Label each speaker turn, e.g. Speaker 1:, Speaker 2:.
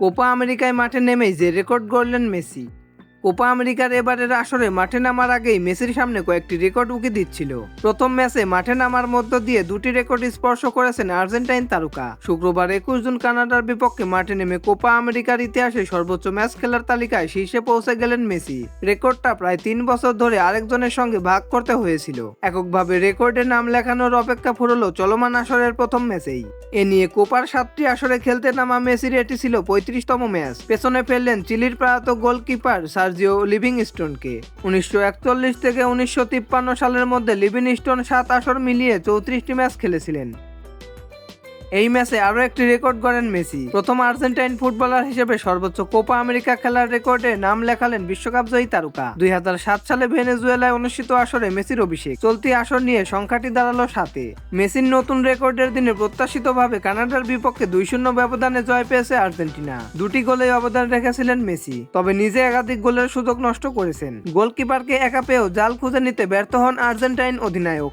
Speaker 1: Copa আমেরিকায় মাঠে নেমেই যে রেকর্ড গড়লেন মেসি। কোপা আমেরিকার এবারের আসরে মাঠে নামার আগেই মেসির সামনে কয়েকটি রেকর্ড উকি দিচ্ছিল। প্রথম ম্যাচে মাঠে নামার মধ্য দিয়ে দুটি রেকর্ড স্পর্শ করেছেন আর্জেন্টাইন তারকা। শুক্রবার একুশ জুন কানাডার বিপক্ষে মাঠে নেমে কোপা আমেরিকার ইতিহাসে সর্বোচ্চ ম্যাচ খেলার তালিকায় শীর্ষে পৌঁছে গেলেন মেসি। রেকর্ডটা প্রায় তিন বছর ধরে আরেকজনের সঙ্গে ভাগ করতে হয়েছিল। এককভাবে রেকর্ডে নাম লেখানোর অপেক্ষা ফুরলো চলমান আসরের প্রথম ম্যাচেই। এ নিয়ে কোপার সাতটি আসরে খেলতে নামা মেসির এটি ছিল পঁয়ত্রিশতম ম্যাচ। পেছনে ফেললেন চিলির প্রয়াত গোলকিপার সার্জিও লিভিংস্টোনকে উনিশশো একচল্লিশ থেকে উনিশশো তিপ্পান্ন সালের মধ্যে লিভিংস্টোন সাত আসর মিলিয়ে চৌত্রিশটি ম্যাচ খেলেছিলেন। এই ম্যাচে আরও একটি রেকর্ড গড়েন মেসি। প্রথম আর্জেন্টাইন ফুটবলার হিসেবে সর্বোচ্চ কোপা আমেরিকা খেলার রেকর্ডে নাম লেখালেন বিশ্বকাপ জয়ী তারকা। দুই হাজার সাত সালে ভেনেজুয়েলায় অনুষ্ঠিত আসরে মেসির অভিষেক। চলতি আসর নিয়ে সংখ্যাটি দাঁড়াল সাতে। মেসির নতুন রেকর্ডের দিনে প্রত্যাশিতভাবে কানাডার বিপক্ষে দুই শূন্য ব্যবধানে জয় পেয়েছে আর্জেন্টিনা। দুটি গোলেই অবদান রেখেছিলেন মেসি, তবে নিজে একাধিক গোলের সুযোগ নষ্ট করেছেন। গোলকিপারকে একা পেয়েও জাল খুঁজে নিতে ব্যর্থ হন আর্জেন্টাইন অধিনায়ক।